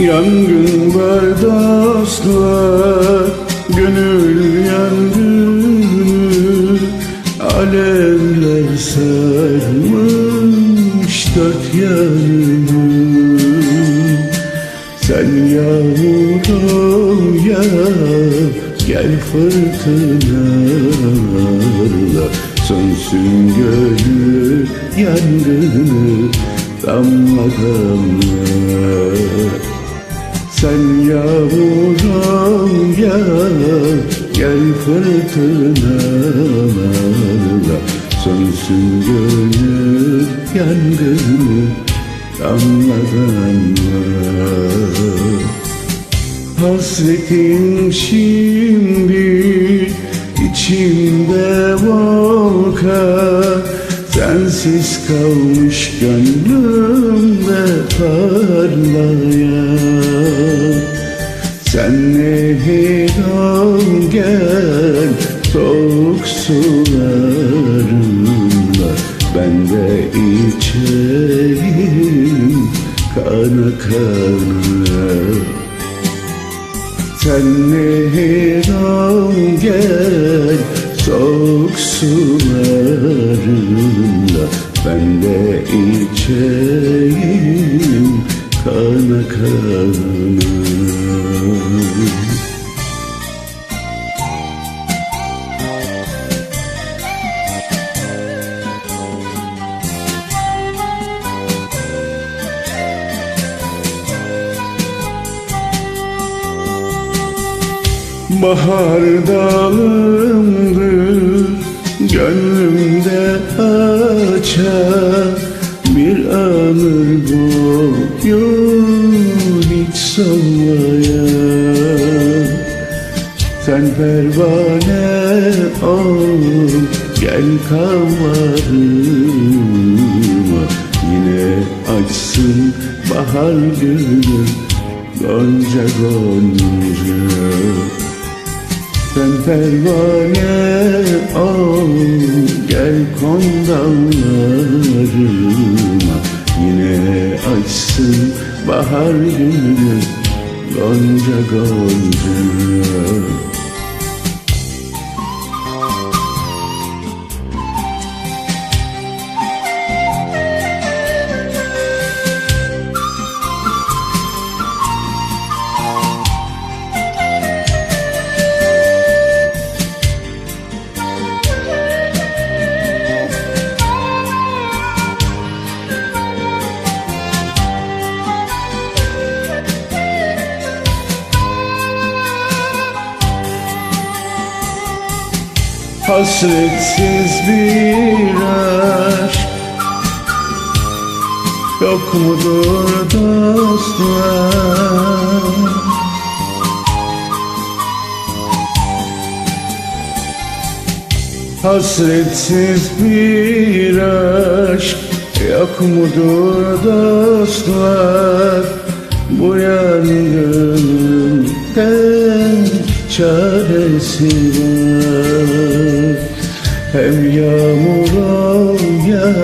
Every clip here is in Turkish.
Yangın var dostlar Gönül yangını. Alevler sarmış dört yanını. Sen yağmur ol ya Gel fırtınalarla Sönsün gönül yangını Damla damla sen yağmur ol ya Gel fırtınalarla Sönsün gönül yangını Damla damla Hasretin şimdi içimde volkan Sensiz kalmış gönlümde parlayan Sen nehir ol gel soğuk sularımla Ben de içeyim kana kana sen nehir ol gel soğuk sularınla. Ben de içeyim kana kana Bahar dağımdır Gönlümde açar Bir ömür boyu Hiç solmayan Sen pervane ol Gel kavarıma. Yine açsın bahar günü Gonca gonca sen pervane ol Gel kon dallarıma Yine açsın bahar günü Gonca gonca Hasretsiz bir aşk. Yok mudur dostlar? Hasretsiz bir aşk. Yok mudur dostlar? Bu yangının tek çaresi var Hem yağmur ol ya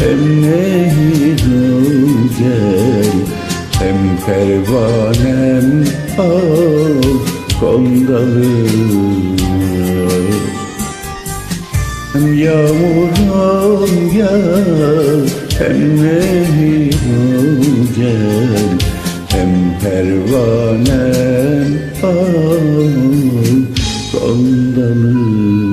Hem nehir gel. Hem pervanem ol kondalım hem yağmur ol ya Hem nehir gel. Hem pervanem ol Kondanım